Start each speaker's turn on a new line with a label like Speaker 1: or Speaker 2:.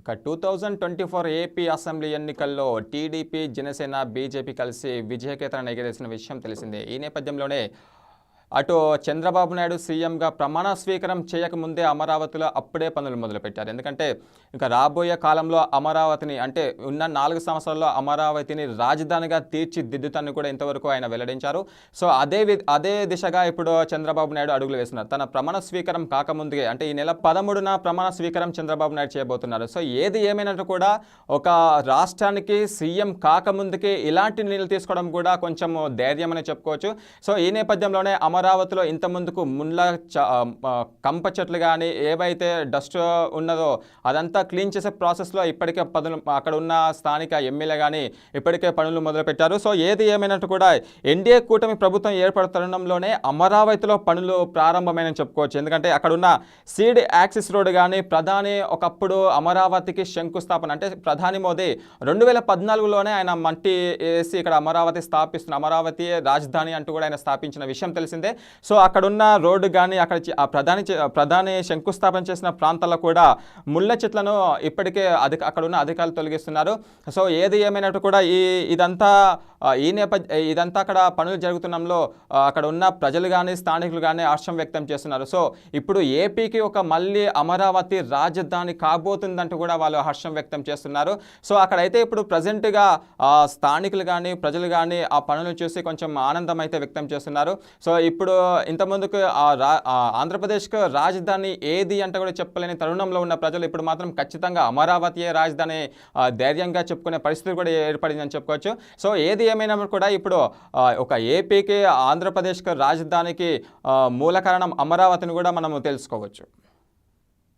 Speaker 1: ఇక two thousand twenty four AP assembly ఎన్నికల్లో TDP Janasena BJP కలిసి విజయకేతనం ఎగరేసిన విషయం తెలిసిందే. ఈ నేపథ్యంలోనే అటు చంద్రబాబు నాయుడు సీఎంగా ప్రమాణ స్వీకారం చేయకముందే అమరావతిలో అప్పుడే పనులు మొదలుపెట్టారు. ఎందుకంటే ఇంకా రాబోయే కాలంలో అమరావతిని అంటే ఉన్న నాలుగు సంవత్సరాల్లో అమరావతిని రాజధానిగా తీర్చిదిద్దుతాన్ని కూడా ఇంతవరకు ఆయన వెల్లడించారు. సో అదే వి- అదే దిశగా ఇప్పుడు చంద్రబాబు నాయుడు అడుగులు వేస్తున్నారు. తన ప్రమాణ స్వీకారం కాకముందుకే అంటే ఈ నెల పదమూడున ప్రమాణ స్వీకారం చంద్రబాబు నాయుడు చేయబోతున్నారు. సో ఏది ఏమైనట్టు కూడా ఒక రాష్ట్రానికి సీఎం కాకముందుకే ఇలాంటి నిర్ణయాలు తీసుకోవడం కూడా కొంచెం ధైర్యం అని చెప్పుకోవచ్చు. సో ఈ నేపథ్యంలోనే అమరావతిలో ఇంత ముందుకు ముళ్ళ చ- కంప చెట్లు కానీ ఏవైతే డస్ట్ ఉన్నదో అదంతా క్లీన్ చేసే ప్రాసెస్లో ఇప్పటికే పనులు అక్కడ ఉన్న స్థానిక ఎమ్మెల్యే కానీ ఇప్పటికే పనులు మొదలుపెట్టారు. సో ఏది ఏమైనట్టు కూడా ఎన్డీఏ కూటమి ప్రభుత్వం ఏర్పడే తరుణంలోనే అమరావతిలో పనులు ప్రారంభమైనని చెప్పుకోవచ్చు. ఎందుకంటే అక్కడ ఉన్న సీడ్ యాక్సిస్ రోడ్ కానీ ప్రధాని ఒకప్పుడు అమరావతికి శంకుస్థాపన అంటే ప్రధాని మోదీ రెండు వేల పద్నాలుగులోనే ఆయన మట్టి వేసి ఇక్కడ అమరావతి స్థాపిస్తున్న అమరావతి రాజధాని అంటూ కూడా ఆయన స్థాపించిన విషయం తెలిసిందే. సో అక్కడున్న రోడ్డు కానీ అక్కడ ప్రధాని చే- ప్రధాని శంకుస్థాపన చేసిన ప్రాంతాల్లో కూడా ముళ్ళ చెట్లను ఇప్పటికే అధిక అక్కడున్న అధికారులు తొలగిస్తున్నారు. సో ఏది ఏమైనట్టు కూడా ఈ ఇదంతా ఈ నేపథ్య ఇదంతా అక్కడ పనులు జరుగుతున్నంలో అక్కడ ఉన్న ప్రజలు కానీ స్థానికులు కానీ హర్షం వ్యక్తం చేస్తున్నారు. సో ఇప్పుడు ఏపీకి ఒక మళ్ళీ అమరావతి రాజధాని కాబోతుందంటూ కూడా వాళ్ళు హర్షం వ్యక్తం చేస్తున్నారు. సో అక్కడైతే ఇప్పుడు ప్రజెంట్గా స్థానికులు కానీ ప్రజలు కానీ ఆ పనులు చూసి కొంచెం ఆనందం అయితే వ్యక్తం చేస్తున్నారు. సో ఇప్పుడు ఇంతకుముందుకు ఆ రా ఆ ఆంధ్రప్రదేశ్కు రాజధాని ఏది అంటే కూడా చెప్పలేని తరుణంలో ఉన్న ప్రజలు ఇప్పుడు మాత్రం ఖచ్చితంగా అమరావతియే రాజధాని ధైర్యంగా చెప్పుకునే పరిస్థితి కూడా ఏర్పడిందని చెప్పుకోవచ్చు. సో ఏది ఏమైనా కూడా ఇప్పుడు ఒక ఏపీకి ఆంధ్రప్రదేశ్కి రాజధానికి మూల కారణం అమరావతిని కూడా మనము తెలుసుకోవచ్చు.